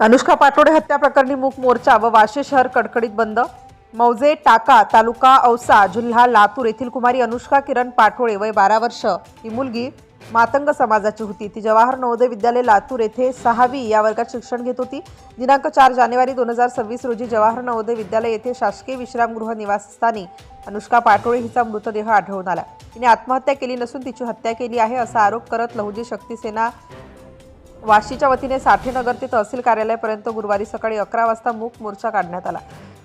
अनुष्का पाटोडे हत्या प्रकरणी मूक मोर्चा व वाशी शहर कडकडीत बंद. मौजे टाका तालुका औसा जिल्हा लातूर येथील कुमारी अनुष्का किरण पाटोळे वय बारा वर्ष. ही मुलगी मातंग समाजाची होती. ती जवाहर नवोदय विद्यालय लातूर येथे सहावी या वर्गात शिक्षण घेत होती. दिनांक चार जानेवारी दोन हजार सव्वीस रोजी जवाहर नवोदय विद्यालय येथे शासकीय विश्रामगृह निवासस्थानी अनुष्का पाटोळे हिचा मृतदेह आढळून आला. तिने आत्महत्या केली नसून तिची हत्या केली आहे असा आरोप करत लहुजी शक्ती सेना वाशीच्या वतीने साठेनगर ते तहसील कार्यालयापर्यंत गुरुवारी सकाळी अकरा वाजता मूक मोर्चा काढण्यात आला.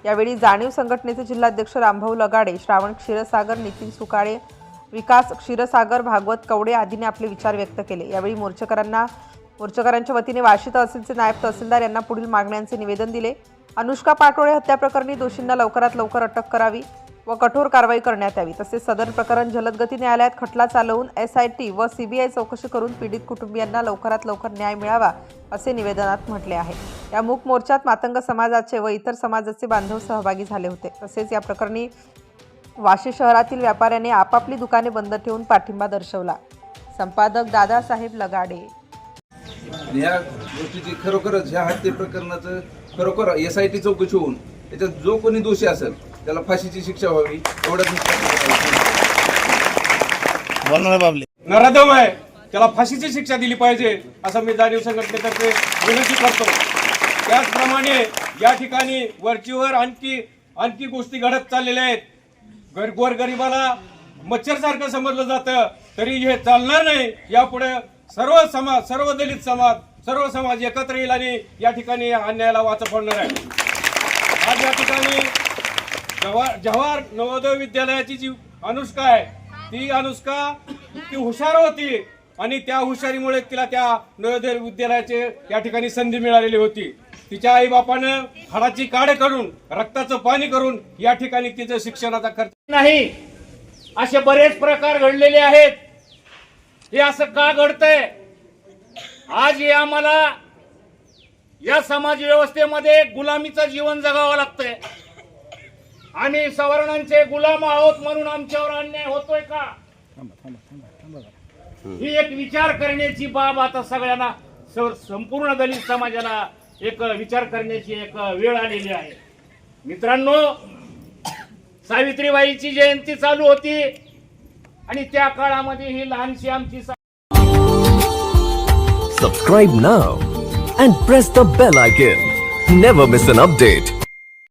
यावेळी जाणीव संघटनेचे जिल्हाध्यक्ष रामभाऊ लगाडे श्रावण क्षीरसागर नितीन सुकाळे विकास क्षीरसागर भागवत कवडे आदींनी आपले विचार व्यक्त केले. यावेळी मोर्चेकरांना मोर्चेकरांच्या वतीने वाशी तहसीलचे नायब तहसीलदार यांना पुढील मागण्यांचे निवेदन दिले. अनुष्का पाटोळे हत्याप्रकरणी दोषींना लवकरात लवकर अटक करावी. व कठोर कारवाई करण्यात यावी. तसेच सदर प्रकरण जलदगती न्यायालयात खटला चालवून एस आय टी व सीबीआय चौकशी करून पीडित कुटुंबियांना लवकरात लवकर न्याय मिळावा असे निवेदनात म्हटले आहे. या मूक मोर्चात मातंग समाजाचे व इतर समाजाचे बांधव सहभागी झाले होते. तसेच या प्रकरणी वाशी शहरातील व्यापाऱ्याने आपापली दुकाने बंद ठेवून पाठिंबा दर्शवला. संपादक दादासाहेब लगाडे. या गोष्टीची खरोखरच ह्या हत्ये प्रकरणाचं खरोखर एस आय टी चौकशी होऊन त्याच्यात जो कोणी दोषी असेल त्याला फाशीची शिक्षा व्हावी एवढंच बाबले. नराधम आहे त्याला फाशीची शिक्षा दिली पाहिजे असं मी जाणीव संघटनेतर्फे विनंती करतो. त्याचप्रमाणे या ठिकाणी वरचीवर आणखी आणखी गोष्टी घडत चाललेल्या आहेत. गर गोरगरिबाला मच्छरसारखं समजलं जातं तरी हे चालणार नाही. यापुढे सर्व समाज सर्व दलित समाज सर्व समाज एकत्र येईल आणि या ठिकाणी अन्यायाला वाचा फोडणार आहे. आज या ठिकाणी जवाहर जवाहर नवोदय विद्यालयाची जी अनुष्का आहे ती अनुष्का ती हुशार होती आणि त्या हुशारीमुळे तिला त्या नवोदय विद्यालयाचे या ठिकाणी संधी मिळालेली होती. तिच्या आई बापानं हाडाची काढ करून रक्ताचं पाणी करून या ठिकाणी तिचं शिक्षणाचा खर्च नाही. असे बरेच प्रकार घडलेले आहेत. हे असं का घडतंय? आज हे आम्हाला या समाज व्यवस्थेमध्ये गुलामीचं जीवन जगावं लागतंय. आम्ही सवर्णांचे गुलाम आहोत म्हणून आमच्यावर अन्याय होतोय का ही एक विचार करण्याची बाब आता सगळ्यांना स- संपूर्ण दलित समाजाला एक विचार करण्याची एक वेळ आलेली आहे मित्रांनो सावित्रीबाईची जयंती चालू होती आणि त्या काळामध्ये ही लहानशी आमची सा- Subscribe now and press the bell icon. Never miss an update.